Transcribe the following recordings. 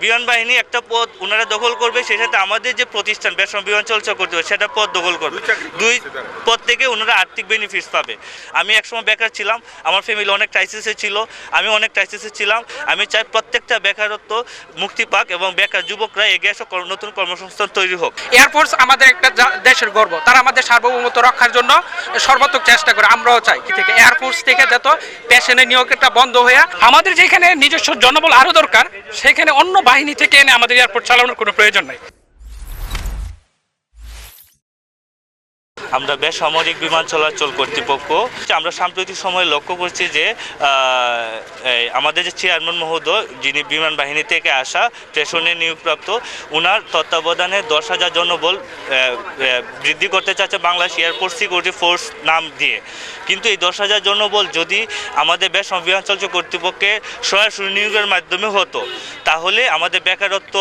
বিমান বাহিনী একটা পদ ওনারা দখল করবে সেই সাথে আমাদের যে প্রতিষ্ঠান বেসম বিমান চলাচল করতে হবে সেটা পদ দখল করবে। দুই পদ থেকে ওনারা আর্থিক বেনিফিটস পাবে। আমি একসময় বেকার ছিলাম আমার ফ্যামিলি অনেক ক্রাইসিসে ছিল আমি অনেক ক্রাইসিসে ছিলাম আমি চাই প্রত্যেকটা বেকারত্ব মুক্তি পাক এবং বেকার যুবকরা এগিয়ে এসে নতুন কর্মসংস্থান তৈরি হোক। এয়ারফোর্স আমাদের একটা দেশের গর্ব তারা আমাদের সার্বভৌমত্ব রক্ষার জন্য সর্বাত্মক চেষ্টা করে আমরাও চাই। কি থেকে? এয়ারফোর্স থেকে যত পেশনের নিয়োগটা বন্ধ হয়ে আমাদের যেখানে নিজস্ব জনবল আরও দরকার সেখানে অন্য বাহিনী থেকে এনে আমাদের এয়ারপোর্ট চালানোর কোনো প্রয়োজন নাই। আমরা বেসামরিক বিমান চলাচল কর্তৃপক্ষ। আমরা সাম্প্রতিক সময়ে লক্ষ্য করছি যে আমাদের যে চেয়ারম্যান মহোদয়, যিনি বিমান বাহিনী থেকে আসা, স্টেশনে নিয়োগপ্রাপ্ত ওনার তত্ত্বাবধানে দশ হাজার জনবল বৃদ্ধি করতে চাচ্ছে বাংলাদেশ এয়ারপোর্ট সিকিউরিটি ফোর্স নাম দিয়ে। কিন্তু এই দশ হাজার জনবল যদি আমাদের বেসম বিমান চলাচল কর্তৃপক্ষের সরাসরি নিয়োগের মাধ্যমে হতো, তাহলে আমাদের বেকারত্ব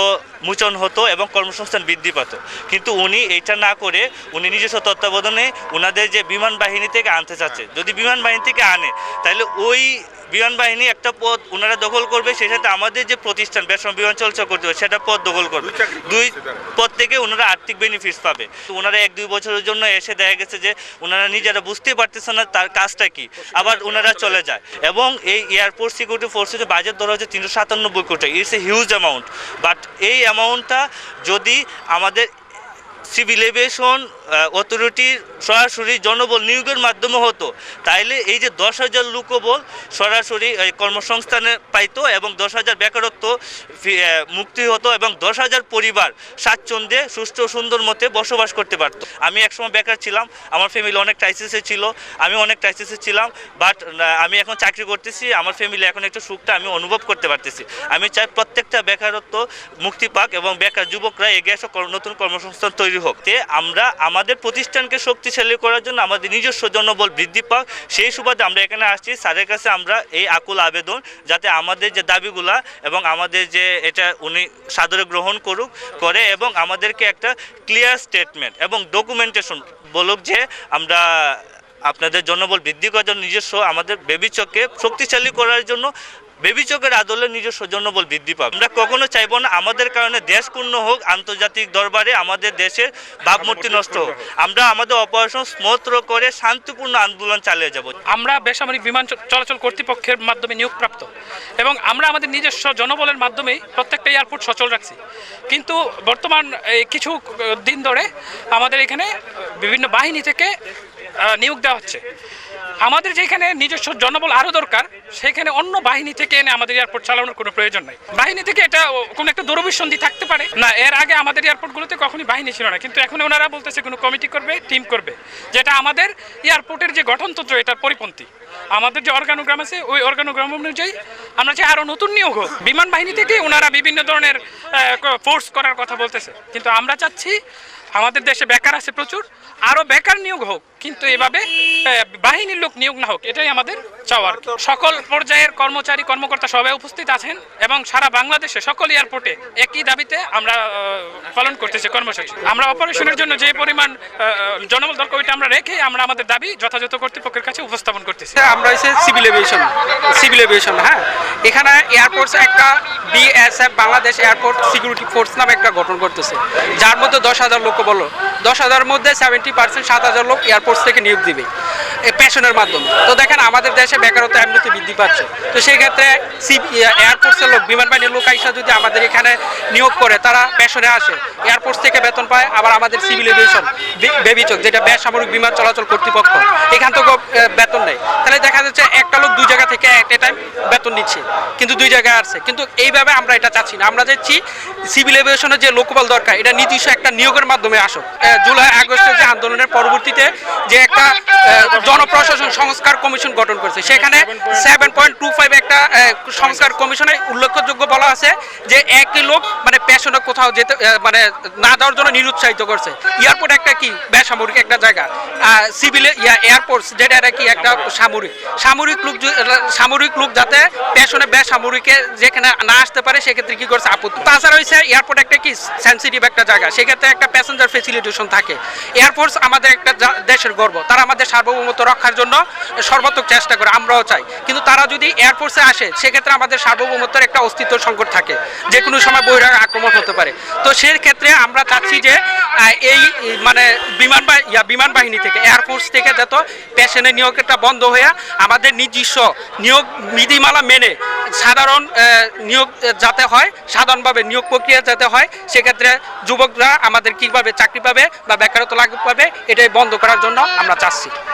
মোচন হতো এবং কর্মসংস্থান বৃদ্ধি পেত। কিন্তু উনি এটা না করে, উনি নিজস্ব ওনাদের যে বিমান বাহিনী থেকে আনতে চাচ্ছে যদি বিমান বাহিনী থেকে আনে তাহলে ওই বিমান বাহিনী একটা পদ ওনারা দখল করবে সেই সাথে আমাদের যে প্রতিষ্ঠান বেসম বিমান চলাচল করতে হবে সেটা পদ দখল করবে। দুই পদ থেকে ওনারা আর্থিক বেনিফিটস পাবে। তো ওনারা এক দুই বছরের জন্য এসে দেখা গেছে যে ওনারা নিজেরা বুঝতে পারতেছে না তার কাজটা কি। আবার ওনারা চলে যায়। এবং এই এয়ারপোর্ট সিকিউরিটি ফোর্সের যে বাজেট ধরা হচ্ছে তিনশো সাতানব্বই কোটি it's a huge amount but এই অ্যামাউন্টটা যদি আমাদের সিভিল এভিয়েশন অথরিটির সরাসরি জনবল নিয়োগের মাধ্যমে হতো। তাইলে এই যে দশ হাজার লোকবল সরাসরি কর্মসংস্থানে পাইতো এবং দশ হাজার বেকারত্ব মুক্তি হতো এবং দশ হাজার পরিবার স্বাচ্ছন্দ্যে ও সুন্দর মতে বসবাস করতে পারত। আমি একসময় বেকার ছিলাম, আমার ফ্যামিলি অনেক ক্রাইসিসে ছিল, আমি অনেক ক্রাইসিসে ছিলাম বাট আমি এখন চাকরি করতেছি, আমার ফ্যামিলি এখন একটু সুখটা আমি অনুভব করতে পারতেছি। আমি চাই প্রত্যেকটা বেকারত্ব মুক্তি পাক এবং বেকার যুবকরা এগিয়ে কর- নতুন কর্মসংস্থান তৈরি হোক। তে আমরা আমাদের প্রতিষ্ঠানকে শক্তিশালী করার জন্য আমাদের নিজস্ব জনবল বৃদ্ধি পাক। সেই সুবাদে আমরা এখানে আসছি। স্যারের কাছে আমরা এই আকুল আবেদন যাতে আমাদের যে দাবিগুলা এবং আমাদের যে এটা উনি সাদরে গ্রহণ করুক, করে এবং আমাদেরকে একটা ক্লিয়ার স্টেটমেন্ট এবং ডকুমেন্টেশন বলুক যে আমরা আপনাদের জনবল বৃদ্ধি করার জন্য নিজস্ব আমাদের বেবিচককে শক্তিশালী করার জন্য বেবিচকের আদলে নিজস্ব জনবল বৃদ্ধি পাবে। আমরা কখনো চাইব না আমাদের কারণে দেশ পূর্ণ হোক, আন্তর্জাতিক দরবারে আমাদের দেশের ভাবমূর্তি নষ্ট হোক। আমরা আমাদের অপারেশন স্মত্র করে শান্তিপূর্ণ আন্দোলন চালিয়ে যাব। আমরা বেসামরিক বিমান চলাচল কর্তৃপক্ষের মাধ্যমে নিয়োগপ্রাপ্ত এবং আমরা আমাদের নিজস্ব জনবলের মাধ্যমে প্রত্যেকটা এয়ারপোর্ট সচল রাখছি। কিন্তু বর্তমান কিছু দিন ধরে আমাদের এখানে বিভিন্ন বাহিনী থেকে নিয়োগ দেওয়া হচ্ছে। আমাদের যেখানে নিজস্ব জনবল আরও দরকার, সেখানে অন্য বাহিনী থেকে এনে আমাদের এয়ারপোর্ট চালানোর কোনো প্রয়োজন নাই। বাহিনী থেকে এটা কোনো একটা দূরভিসন্ধি থাকতে পারে। না, এর আগে আমাদের এয়ারপোর্টগুলোতে কখনই বাহিনী ছিল না, কিন্তু এখন ওনারা বলতেছে কোনো কমিটি করবে টিম করবে। যেটা আমাদের এয়ারপোর্টের যে গঠনতন্ত্র, এটার পরিপন্থী। আমাদের যে অর্গানোগ্রাম আছে, ওই অর্গানোগ্রাম অনুযায়ী আমরা চাই আরও নতুন নিয়োগ হোক, বিমান বাহিনী থেকে ওনারা বিভিন্ন ধরনের ফোর্স করার কথা বলতেছে। কিন্তু আমরা চাচ্ছি, আমাদের দেশে বেকার আছে প্রচুর, আরও বেকার নিয়োগ হোক, কিন্তু এভাবে বাহিনীর লোক নিয়োগ না হোক, এটাই আমাদের চাওয়ার সকল পর্যায়ের কর্মচারী, কর্মকর্তা সবাই উপস্থিত আছেন এবং সারা বাংলাদেশে সকল এয়ারপোর্টে একই দাবিতে আমরা পালন করতেছি কর্মসূচি। আমরা অপারেশনের জন্য যে পরিমাণ জনবল দরকার ওইটা আমরা রেখে আমরা আমাদের দাবি যথাযথ কর্তৃপক্ষের কাছে উপস্থাপন করতেছি। আমরা হচ্ছে সিভিল এভিয়েশন সিভিল এভিয়েশন হ্যাঁ। এখানে এয়ারপোর্টস একটা BSF, Bangladesh airport security force নামে একটা গঠন করতেছে। যার মধ্যে দশ হাজার লোক বলো। দশ হাজার মধ্যে সেভেন্টি পার্সেন্ট সাত হাজার লোক এয়ারপোর্টস থেকে নিয়োগ দিবে। পেশনের মাধ্যমে। তো দেখেন, আমাদের দেশে বেকারত্ব এমনিতে বৃদ্ধি পাচ্ছে। তো সেই ক্ষেত্রে সি এয়ারপোর্টসের লোক, বিমান বাহিনীর লোক আইসা যদি আমাদের এখানে নিয়োগ করে, তারা পেশনে আসে। এয়ারপোর্টস থেকে বেতন পায়, আবার আমাদের সিভিল এভিয়েশন বেবিচক, যেটা বেসামরিক বিমান চলাচল কর্তৃপক্ষ। এখান থেকে বেতন নেই তাহলে দেখা যাচ্ছে, একটা লোক দুই জায়গা থেকে এট এ টাইম বেতন নিচ্ছে। কিন্তু দুই জায়গায় আসছে। কিন্তু এইভাবে আমরা এটা চাচ্ছি না। আমরা চাচ্ছি সিভিল এভিয়েশনের যে লোকবল দরকার, এটা নির্দিষ্ট একটা নিয়োগের মাধ্যমে আসুক। জুলাই আগস্টের যে আন্দোলনের পরবর্তীতে যে একটা জনপ্রশাসন সংস্কার কমিশন গঠন করছে। সেখানে সেভেন পয়েন্ট টু ফাইভ একটা সংস্কার কমিশনে উল্লেখযোগ্য বলা আছে যে একই লোক মানে পেশনে কোথাও যেতে মানে না যাওয়ার জন্য নিরুৎসাহিত করছে। এয়ারপোর্ট একটা কি? বেসামরিক একটা জায়গা। সিভিল এয়ারপোর্টস, যেটা এটা কি? একটা সামরিক। সামরিক লোক সামরিক লোক যাতে পেশনে বেসামরিকে যেখানে না আসতে পারে, সেক্ষেত্রে কি করছে? আপত্তি। তাছাড়া হয়েছে এয়ারপোর্ট একটা কি? সেন্সিটিভ একটা জায়গা। সেক্ষেত্রে একটা প্যাসেঞ্জার ফেসিলিটেশন থাকে। এয়ারফোর্স আমাদের একটা দেশের গর্ব। তারা আমাদের সার্বভৌমত্ব রক্ষার জন্য সর্বাত্মক চেষ্টা করে আমরাও চাই। কিন্তু তারা যদি এয়ারফোর্সে আসে সেক্ষেত্রে আমাদের সার্বভৌমত্বের একটা অস্তিত্ব সংকট থাকে। যে কোনো সময় বহিরাগ আক্রমণ হতে পারে। তো সেই ক্ষেত্রে আমরা চাচ্ছি যে এই মানে বিমান বাহি- ইয়া, বিমান বাহিনী থেকে এয়ারফোর্স থেকে যত পেশেন্টের নিয়োগটা বন্ধ হয়ে আমাদের নিজস্ব নিয়োগ বিধিমালা মেনে সাধারণ নিয়োগ যাতে হয় সাধারণভাবে নিয়োগ প্রক্রিয়া যাতে হয় সেক্ষেত্রে যুবকরা আমাদের কীভাবে চাকরি পাবে বা বেকারত্ব লাভ পাবে এটাই বন্ধ করার জন্য আমরা চাচ্ছি।